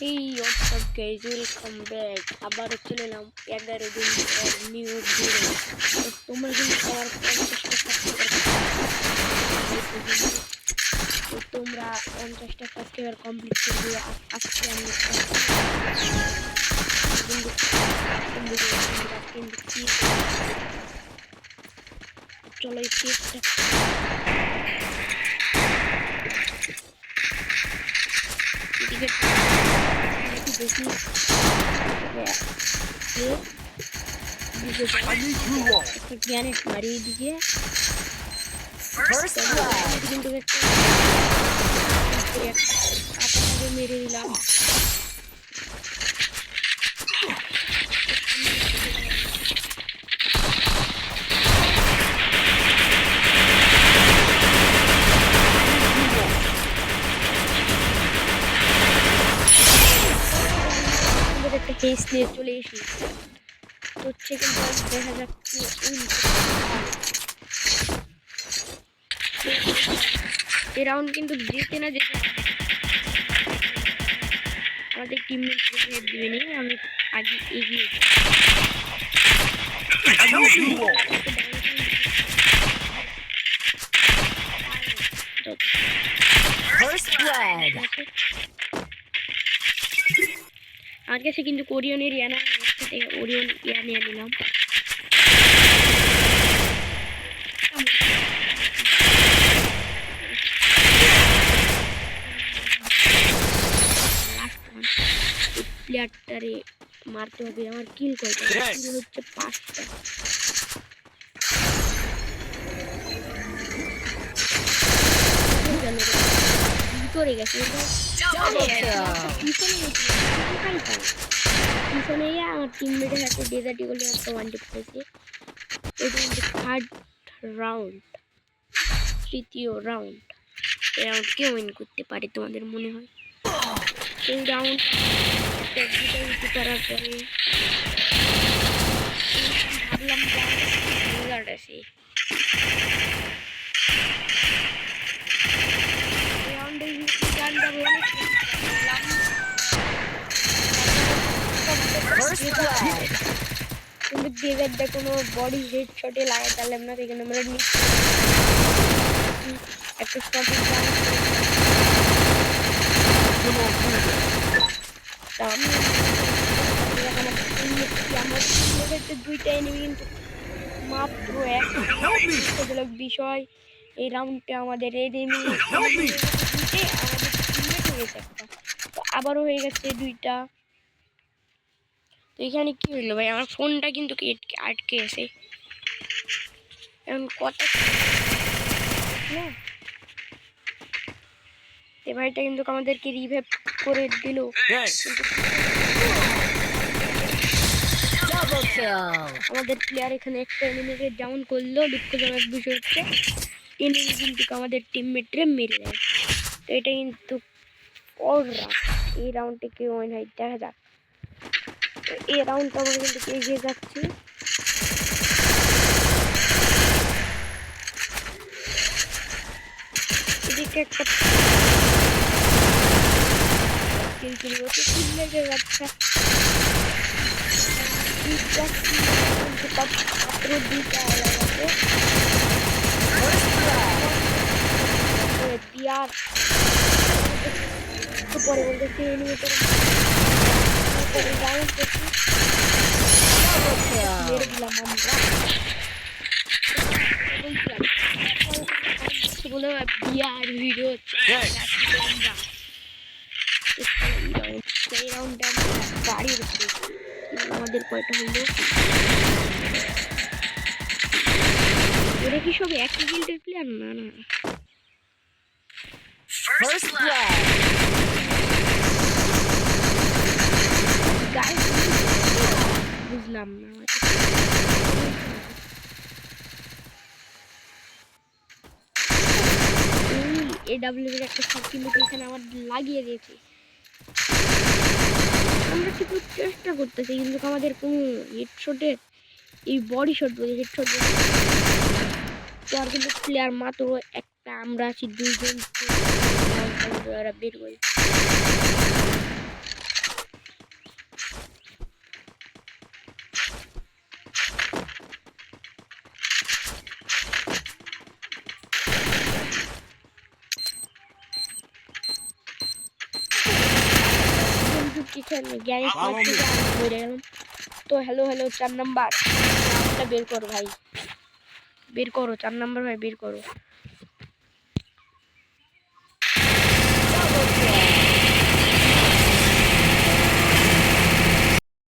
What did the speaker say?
এই WhatsApp guys welcome back আবারও চলে এলাম এগারো দিন পর নিউ তোমরা কিন্তু সবার পঞ্চাশটা সাবস্ক্রাইবার তোমরা পঞ্চাশটা সাবস্ক্রাইবার কমপ্লিট করে দিও। আজ- আজকে আমি কিন্তু কি চলো এই all. একটা গ্যানেট মারি এদিকে First blood. কিন্তু একটা একটা কেস নিয়ে চলে এসি তো হচ্ছে কিন্তু আজ দেখা যাক কি উল্টো এই রাউন্ড কিন্তু জিতে না যেতে আমাদের টিমমেট হেড দিবে নি আমি আগে এগিয়ে যাই I need you all. First blood. আমার কাছে কিন্তু কোরিয়নের ইয়ানা একসাথে ওরিয়ন ইয়া নিয়ে নিলাম প্লেয়ারটারে মারতে হবে আমার কিল কয়টা? হচ্ছে পাঁচটা। ভিতরে গেছে. পিছনে আমার টিমমেটের হাতে ডেজার্টি বলে একটা ওয়ান টিপ পেয়েছে। এটা কিন্তু থার্ড রাউন্ড তৃতীয় রাউন্ড এই রাউন্ড উইন করতে পারে তোমাদের মনে হয়? এই রাউন্ড পরে ভাবলাম আছে এই রাউন্ডে গানটা অনেক কিন্তু কোনো বডি হেড শটে না সেখানে আমরা একটা আমি আমার টিমমেটের দুইটা এনিমি কিন্তু মাত্র এক। বিষয় এই রাউন্ডে আমাদের এনিমি Help আমাদের হয়ে গেছে একটা। তো আবারও হয়ে গেছে দুইটা। তো এখানে কি হইল ভাই? আমার ফোনটা কিন্তু আটকে আছে এখন কথা না? এ ভাইটা কিন্তু আমাদেরকে রিভাইভ করে দিল. আমাদের প্লেয়ার এখানে একটা এনিমিকে ডাউন করল দুঃখজনক বিষয় হচ্ছে এনিমি কিন্তু আমাদের টিমমেটরে মেরে দেয়। তো এটা কিন্তু রাউন্ড এই রাউন্ডে কেউ ওয়েন হয়। দেখা যাক। এই রাউন্ডটা আমরা কিন্তু এগিয়ে যাচ্ছি। এদিকে একটা কিল কিল করতে কিল লেগে যাচ্ছে। মাত্র দুইটা এলাকাতে First blood. দিয়ার একটু পরে বলতেছি এনিমেটের বলে বিয়ার আমাদের কয়টা হলো ওরা কি সব একই গিল্ডের প্লেয়ার না না First blood. এডাব্লিউ এর একটা সার্টিফিকেট এখানে আমার লাগিয়ে দিয়েছে। আমরা কিন্তু চেষ্টা করতেছি, কিন্তু আমাদের কোনো হেডশটের এই বডি শট বলি হেডশট তো আর কিন্তু প্লেয়ার মাত্র একটা, আমরা আছি দুইজন। বের করে পিছনে গ্যারেজ মারতে গিয়ে আমি মরে গেলাম তো হ্যালো হ্যালো চার নাম্বার রাউন্ডটা বের করো ভাই বের করো চার নাম্বার ভাই বের করো